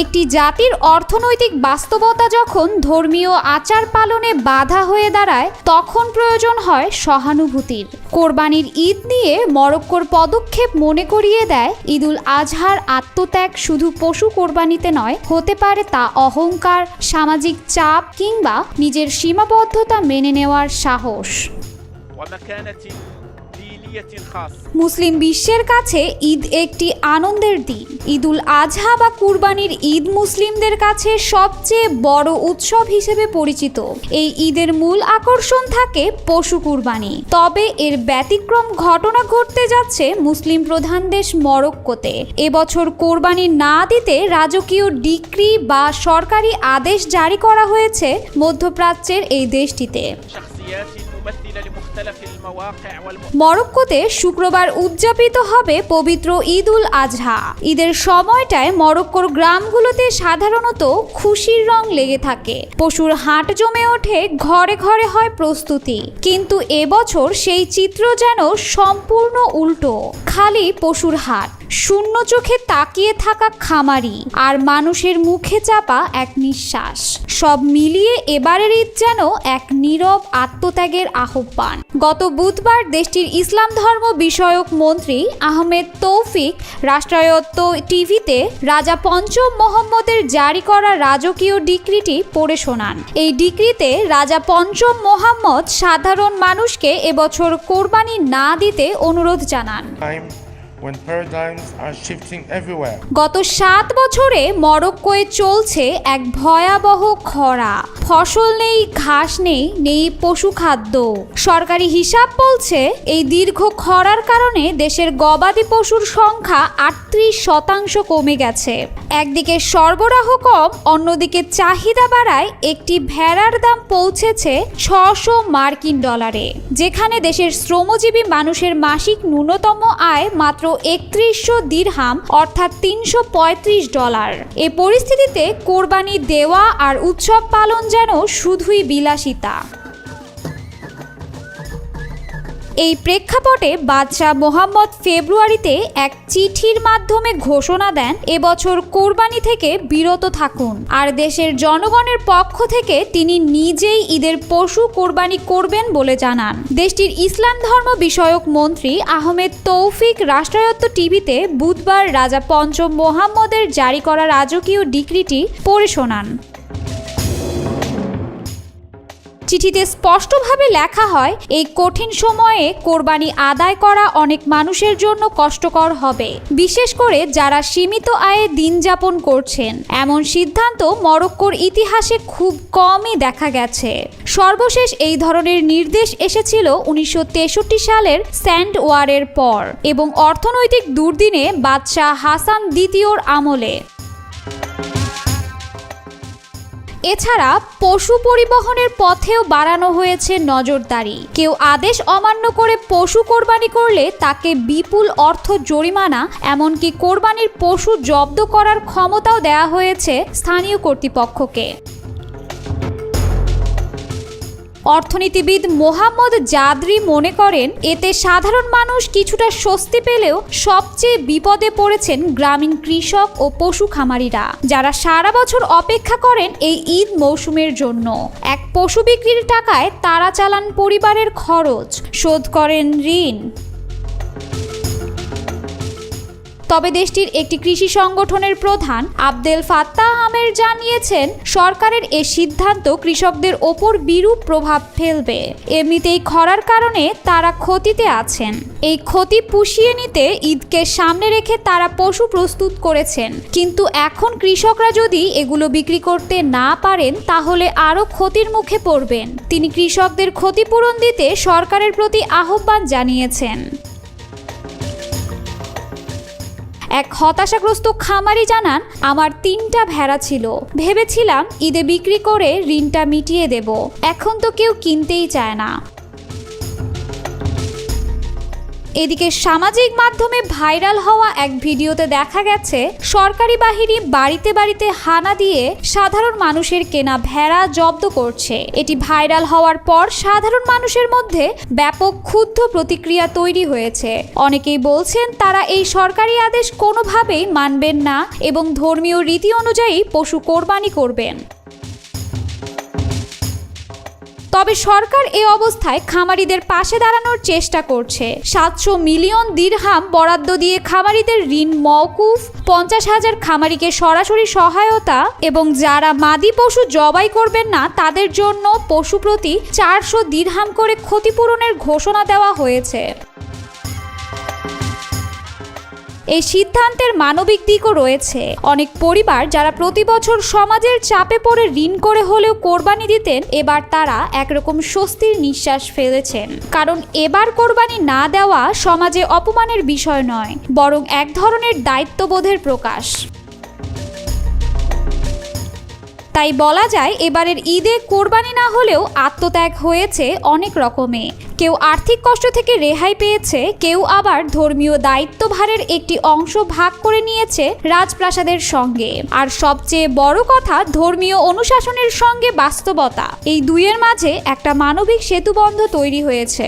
একটি জাতির অর্থনৈতিক বাস্তবতা যখন ধর্মীয় আচার পালনে বাধা হয়ে দাঁড়ায়, তখন প্রয়োজন হয় সহানুভূতির। কোরবানির ঈদ নিয়ে মরক্কোর পদক্ষেপ মনে করিয়ে দেয়, ঈদুল আজহার আত্মত্যাগ শুধু পশু কোরবানিতে নয়, হতে পারে তা অহংকার, সামাজিক চাপ কিংবা নিজের সীমাবদ্ধতা মেনে নেওয়ার সাহস। মুসলিম বিশ্বের কাছে ঈদ একটি আনন্দের দিন। ঈদুল আজহা বা কুরবানির ঈদ মুসলিমদের কাছে সবচেয়ে বড় উৎসব হিসেবে পরিচিত। এই ঈদের মূল আকর্ষণ থাকে পশু কুরবানি। তবে এর ব্যতিক্রম ঘটনা ঘটতে যাচ্ছে মুসলিম প্রধান দেশ মরক্কোতে। এবছর কোরবানি না দিতে রাজকীয় ডিক্রি বা সরকারি আদেশ জারি করা হয়েছে মধ্যপ্রাচ্যের এই দেশটিতে। মরক্কোতে শুক্রবার উদযাপিত হবে পবিত্র ঈদ উল আজহা। ঈদের সময়টায় মরক্কোর গ্রামগুলোতে সাধারণত খুশির রং লেগে থাকে। পশুর হাট জমে ওঠে, ঘরে ঘরে হয় প্রস্তুতি। কিন্তু এবছর সেই চিত্র যেন সম্পূর্ণ উল্টো। খালি পশুর হাট। শূন্য চোখে তাকিয়ে থাকা খামারি আর মানুষের মুখে চাপা এক নিঃশ্বাস। সব মিলিয়ে এবারের ঈদ যেন এক নীরব আত্মত্যাগের আহ্বান। গত বুধবার দেশটির ইসলাম ধর্ম বিষয়ক মন্ত্রী আহমেদ তৌফিক রাষ্ট্রায়ত্ত টিভিতে রাজা পঞ্চম মোহাম্মদের জারি করা রাজকীয় ডিক্রিটি পড়ে শোনান। এই ডিক্রিতে রাজা পঞ্চম মোহাম্মদ সাধারণ মানুষকে এবছর কোরবানি না দিতে অনুরোধ জানান। গত সাত বছরে মরক্কোয় চলছে এক ভয়াবহ খরা। ফসল নেই, ঘাস নেই নেই পশু খাদ্য। সরকারি হিসাব বলছে এই দীর্ঘ খরার কারণে দেশের গবাদি পশুর সংখ্যা আটত্রিশ শতাংশ কমে গেছে। একদিকে সরবরাহ কম, অন্যদিকে চাহিদা বাড়ায় একটি ভেড়ার দাম পৌঁছেছে ছশো মার্কিন ডলারে। যেখানে দেশের শ্রমজীবী মানুষের মাসিক ন্যূনতম আয় মাত্র একত্রিশশো দিরহাম, অর্থাৎ তিনশো পঁয়ত্রিশ ডলার। এ পরিস্থিতিতে কোরবানি দেওয়া আর উৎসব পালন যেন শুধুই বিলাসিতা। এই প্রেক্ষাপটে বাদশাহ মোহাম্মদ ফেব্রুয়ারিতে এক চিঠির মাধ্যমে ঘোষণা দেন, এবছর কোরবানি থেকে বিরত থাকুন। আর দেশের জনগণের পক্ষ থেকে তিনি নিজেই ঈদের পশু কোরবানি করবেন বলে জানান। দেশটির ইসলাম ধর্ম বিষয়ক মন্ত্রী আহমেদ তৌফিক রাষ্ট্রায়ত্ত টিভিতে বুধবার রাজা পঞ্চম মোহাম্মদের জারি করা রাজকীয় ডিক্রিটি পড়ে শোনান। চিঠিতে স্পষ্টভাবে লেখা হয়, এই কঠিন সময়ে কোরবানি আদায় করা অনেক মানুষের জন্য কষ্টকর হবে। বিশেষ করে যারা সীমিত আয়ে দিন যাপন করছেন। এমন সিদ্ধান্ত মরক্কোর ইতিহাসে খুব কমই দেখা গেছে। সর্বশেষ এই ধরনের নির্দেশ এসেছিল উনিশশো তেষট্টি সালের স্যান্ড ওয়ারের পর এবং অর্থনৈতিক দুর্দিনে বাদশাহ হাসান দ্বিতীয়র আমলে। এছাড়া পশু পরিবহনের পথেও বাড়ানো হয়েছে নজরদারি। কেউ আদেশ অমান্য করে পশু কোরবানি করলে তাকে বিপুল অর্থ জরিমানা, এমনকি কোরবানির পশু জব্দ করার ক্ষমতাও দেয়া হয়েছে স্থানীয় কর্তৃপক্ষকে। অর্থনীতিবিদ মোহাম্মদ জাদরি মনে করেন, এতে সাধারণ মানুষ কিছুটা স্বস্তি পেলেও সবচেয়ে বিপদে পড়েছেন গ্রামীণ কৃষক ও পশু খামারিরা, যারা সারা বছর অপেক্ষা করেন এই ঈদ মৌসুমের জন্য। এক পশু বিক্রির টাকায় তারা চালান পরিবারের খরচ, শোধ করেন ঋণ। তবে দেশটির একটি কৃষি সংগঠনের প্রধান আবদেল ফাত্তাহ আমের জানিয়েছেন, সরকারের এ সিদ্ধান্ত কৃষকদের ওপর বিরূপ প্রভাব ফেলবে। এমনিতেই খরার কারণে তারা ক্ষতিতে আছেন। এই ক্ষতি পুষিয়ে নিতে ঈদকে সামনে রেখে তারা পশু প্রস্তুত করেছেন। কিন্তু এখন কৃষকরা যদি এগুলো বিক্রি করতে না পারেন, তাহলে আরও ক্ষতির মুখে পড়বেন। তিনি কৃষকদের ক্ষতিপূরণ দিতে সরকারের প্রতি আহ্বান জানিয়েছেন। এক হতাশাগ্রস্ত খামারি জানান, আমার তিনটা ভেড়া ছিল। ভেবেছিলাম ঈদে বিক্রি করে ঋণটা মিটিয়ে দেব। এখন তো কেউ কিনতেই চায় না। এদিকে সামাজিক মাধ্যমে ভাইরাল হওয়া এক ভিডিওতে দেখা গেছে, সরকারি বাহিনী বাড়িতে বাড়িতে হানা দিয়ে সাধারণ মানুষের কেনা ভেড়া জব্দ করছে। এটি ভাইরাল হওয়ার পর সাধারণ মানুষের মধ্যে ব্যাপক ক্ষুব্ধ প্রতিক্রিয়া তৈরি হয়েছে। অনেকেই বলছেন তারা এই সরকারি আদেশ কোনোভাবেই মানবেন না এবং ধর্মীয় রীতি অনুযায়ী পশু কোরবানি করবেন। তবে সরকার এ অবস্থায় খামারিদের পাশে দাঁড়ানোর চেষ্টা করছে। সাতশো মিলিয়ন দিরহাম বরাদ্দ দিয়ে খামারিদের ঋণ, মওকুফ, পঞ্চাশ হাজার খামারিকে সরাসরি সহায়তা এবং যারা মাদি পশু জবাই করবেন না, তাদের জন্য পশু প্রতি চারশো দিরহাম করে ক্ষতিপূরণের ঘোষণা দেওয়া হয়েছে। এই সিদ্ধান্তের মানবিক দিকও রয়েছে। অনেক পরিবার যারা প্রতি বছর সমাজের চাপে পড়ে ঋণ করে হলেও কোরবানি দিতেন, এবার তারা একরকম স্বস্তির নিঃশ্বাস ফেলেছেন। কারণ এবার কোরবানি না দেওয়া সমাজে অপমানের বিষয় নয়, বরং এক ধরনের দায়িত্ববোধের প্রকাশ। তাই বলা যায় এবারের ঈদে কোরবানি না হলেও আত্মত্যাগ হয়েছে অনেক রকমে। কেউ আর্থিক কষ্ট থেকে রেহাই পেয়েছে, কেউ আবার ধর্মীয় দায়িত্বভারের একটি অংশ ভাগ করে নিয়েছে রাজপ্রাসাদের সঙ্গে। আর সবচেয়ে বড় কথা, ধর্মীয় অনুশাসনের সঙ্গে বাস্তবতা। এই দুইয়ের মাঝে একটা মানবিক সেতুবন্ধ তৈরি হয়েছে।